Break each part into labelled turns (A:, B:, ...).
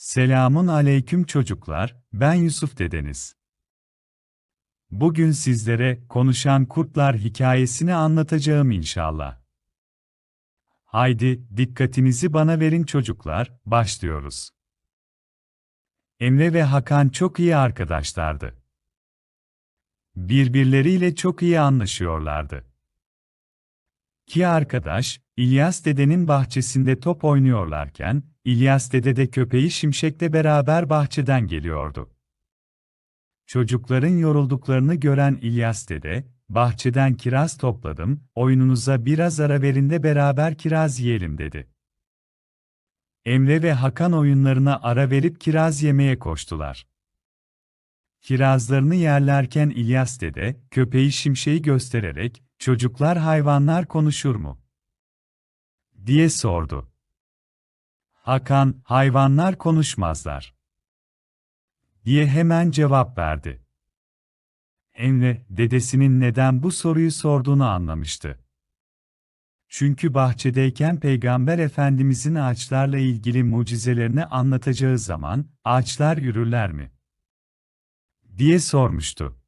A: Selamun aleyküm çocuklar, ben Yusuf dedeniz. Bugün sizlere konuşan kurtlar hikayesini anlatacağım inşallah. Haydi, dikkatinizi bana verin çocuklar, başlıyoruz. Emre ve Hakan çok iyi arkadaşlardı. Birbirleriyle çok iyi anlaşıyorlardı. İki arkadaş, İlyas dedenin bahçesinde top oynuyorlarken, İlyas dede de köpeği Şimşek'le beraber bahçeden geliyordu. Çocukların yorulduklarını gören İlyas dede, bahçeden kiraz topladım, oyununuza biraz ara verin de beraber kiraz yiyelim dedi. Emre ve Hakan oyunlarına ara verip kiraz yemeye koştular. Kirazlarını yerlerken İlyas dede, köpeği Şimşek'i göstererek, çocuklar hayvanlar konuşur mu? diye sordu. Hakan, hayvanlar konuşmazlar. diye hemen cevap verdi. Emre, dedesinin neden bu soruyu sorduğunu anlamıştı. Çünkü bahçedeyken Peygamber Efendimizin ağaçlarla ilgili mucizelerini anlatacağı zaman, ağaçlar yürürler mi? diye sormuştu.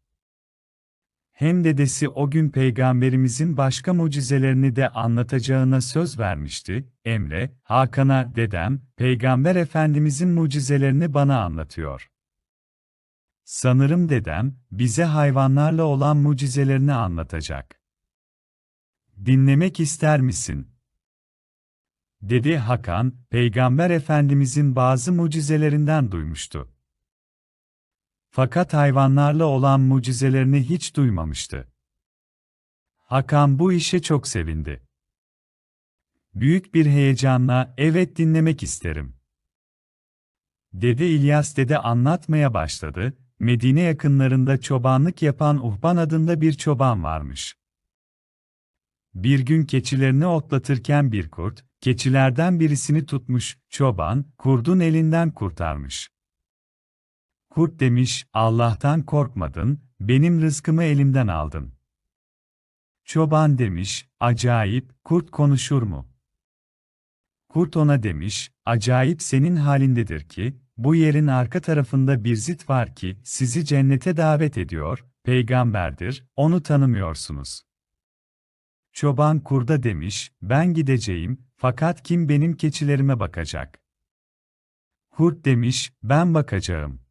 A: Hem dedesi o gün peygamberimizin başka mucizelerini de anlatacağına söz vermişti. Emre, Hakan'a dedem, peygamber efendimizin mucizelerini bana anlatıyor. Sanırım dedem, bize hayvanlarla olan mucizelerini anlatacak. Dinlemek ister misin? Dedi Hakan, peygamber efendimizin bazı mucizelerinden duymuştu. Fakat hayvanlarla olan mucizelerini hiç duymamıştı. Hakan bu işe çok sevindi. Büyük bir heyecanla, evet dinlemek isterim. Dede İlyas dede anlatmaya başladı, Medine yakınlarında çobanlık yapan Uhban adında bir çoban varmış. Bir gün keçilerini otlatırken bir kurt, keçilerden birisini tutmuş, çoban, kurdun elinden kurtarmış. Kurt demiş, Allah'tan korkmadın, benim rızkımı elimden aldın. Çoban demiş, acayip, kurt konuşur mu? Kurt ona demiş, acayip senin halindedir ki, bu yerin arka tarafında bir zit var ki, sizi cennete davet ediyor, peygamberdir, onu tanımıyorsunuz. Çoban kurda demiş, ben gideceğim, fakat kim benim keçilerime bakacak? Kurt demiş, ben bakacağım.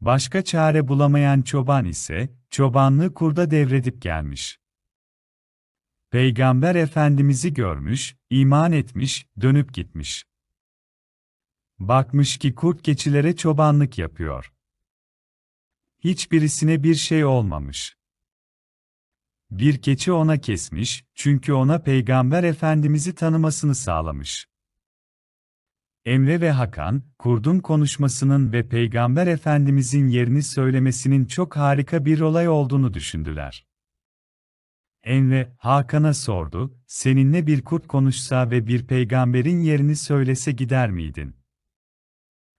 A: Başka çare bulamayan çoban ise, çobanlığı kurda devredip gelmiş. Peygamber Efendimiz'i görmüş, iman etmiş, dönüp gitmiş. Bakmış ki kurt keçilere çobanlık yapıyor. Hiçbirisine bir şey olmamış. Bir keçi ona kesmiş, çünkü ona Peygamber Efendimiz'i tanımasını sağlamış. Emre ve Hakan, kurdun konuşmasının ve Peygamber Efendimizin yerini söylemesinin çok harika bir olay olduğunu düşündüler. Emre, Hakan'a sordu, seninle bir kurt konuşsa ve bir peygamberin yerini söylese gider miydin?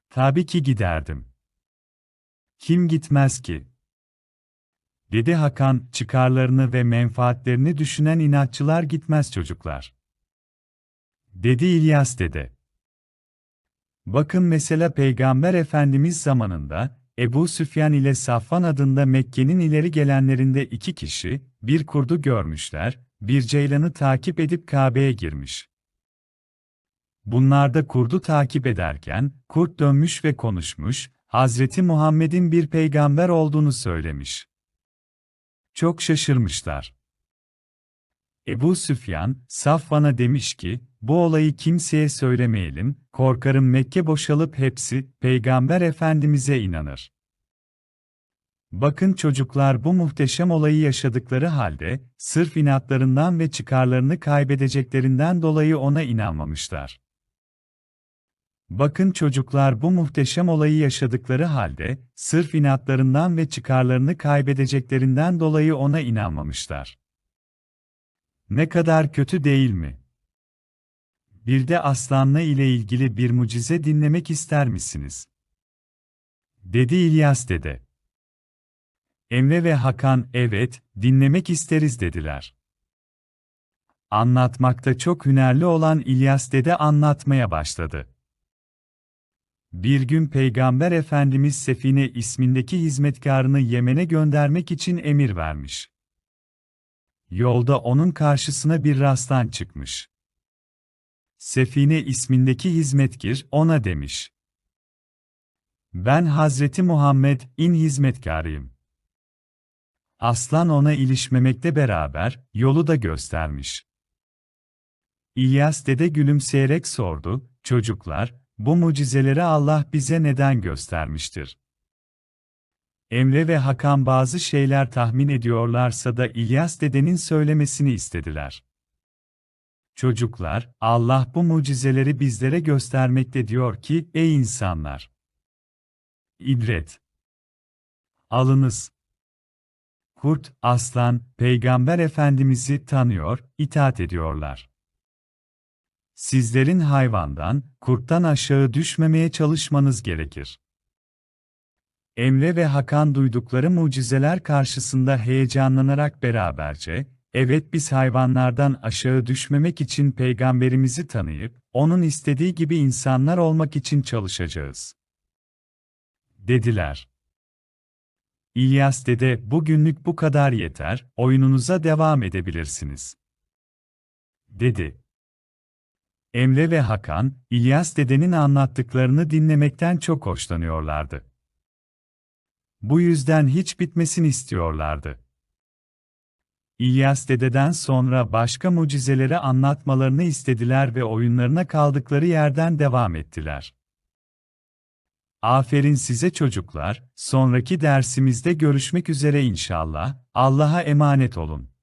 A: Tabii ki giderdim. Kim gitmez ki? Dedi Hakan, çıkarlarını ve menfaatlerini düşünen inatçılar gitmez çocuklar. Dedi İlyas dede. Bakın mesela Peygamber Efendimiz zamanında, Ebu Süfyan ile Safvan adında Mekke'nin ileri gelenlerinde iki kişi, bir kurdu görmüşler, bir ceylanı takip edip Kabe'ye girmiş. Bunlar da kurdu takip ederken, kurt dönmüş ve konuşmuş, Hazreti Muhammed'in bir peygamber olduğunu söylemiş. Çok şaşırmışlar. Ebu Süfyan, Safvan'a demiş ki, bu olayı kimseye söylemeyelim, korkarım Mekke boşalıp hepsi, Peygamber Efendimiz'e inanır. Bakın çocuklar bu muhteşem olayı yaşadıkları halde, sırf inatlarından ve çıkarlarını kaybedeceklerinden dolayı ona inanmamışlar. Bakın çocuklar bu muhteşem olayı yaşadıkları halde, sırf inatlarından ve çıkarlarını kaybedeceklerinden dolayı ona inanmamışlar. Ne kadar kötü değil mi? Bir de aslanla ile ilgili bir mucize dinlemek ister misiniz? Dedi İlyas dede. Emre ve Hakan, evet, dinlemek isteriz dediler. Anlatmakta çok hünerli olan İlyas dede anlatmaya başladı. Bir gün Peygamber Efendimiz Sefine ismindeki hizmetkarını Yemen'e göndermek için emir vermiş. Yolda onun karşısına bir rastlan çıkmış. Sefine ismindeki hizmetkir ona demiş. Ben Hazreti Muhammed in hizmetkarıyım. Aslan ona ilişmemekle beraber yolu da göstermiş. İlyas dede gülümseyerek sordu, çocuklar, bu mucizeleri Allah bize neden göstermiştir? Emre ve Hakan bazı şeyler tahmin ediyorlarsa da İlyas dedenin söylemesini istediler. Çocuklar, Allah bu mucizeleri bizlere göstermekte diyor ki, ey insanlar! İbret! Alınız! Kurt, aslan, Peygamber Efendimiz'i tanıyor, itaat ediyorlar. Sizlerin hayvandan, kurttan aşağı düşmemeye çalışmanız gerekir. Emre ve Hakan duydukları mucizeler karşısında heyecanlanarak beraberce, evet biz hayvanlardan aşağı düşmemek için peygamberimizi tanıyıp, onun istediği gibi insanlar olmak için çalışacağız. Dediler. İlyas dede, bugünlük bu kadar yeter, oyununuza devam edebilirsiniz. Dedi. Emre ve Hakan, İlyas dedenin anlattıklarını dinlemekten çok hoşlanıyorlardı. Bu yüzden hiç bitmesini istiyorlardı. İlyas dededen sonra başka mucizeleri anlatmalarını istediler ve oyunlarına kaldıkları yerden devam ettiler. Aferin size çocuklar, sonraki dersimizde görüşmek üzere inşallah, Allah'a emanet olun.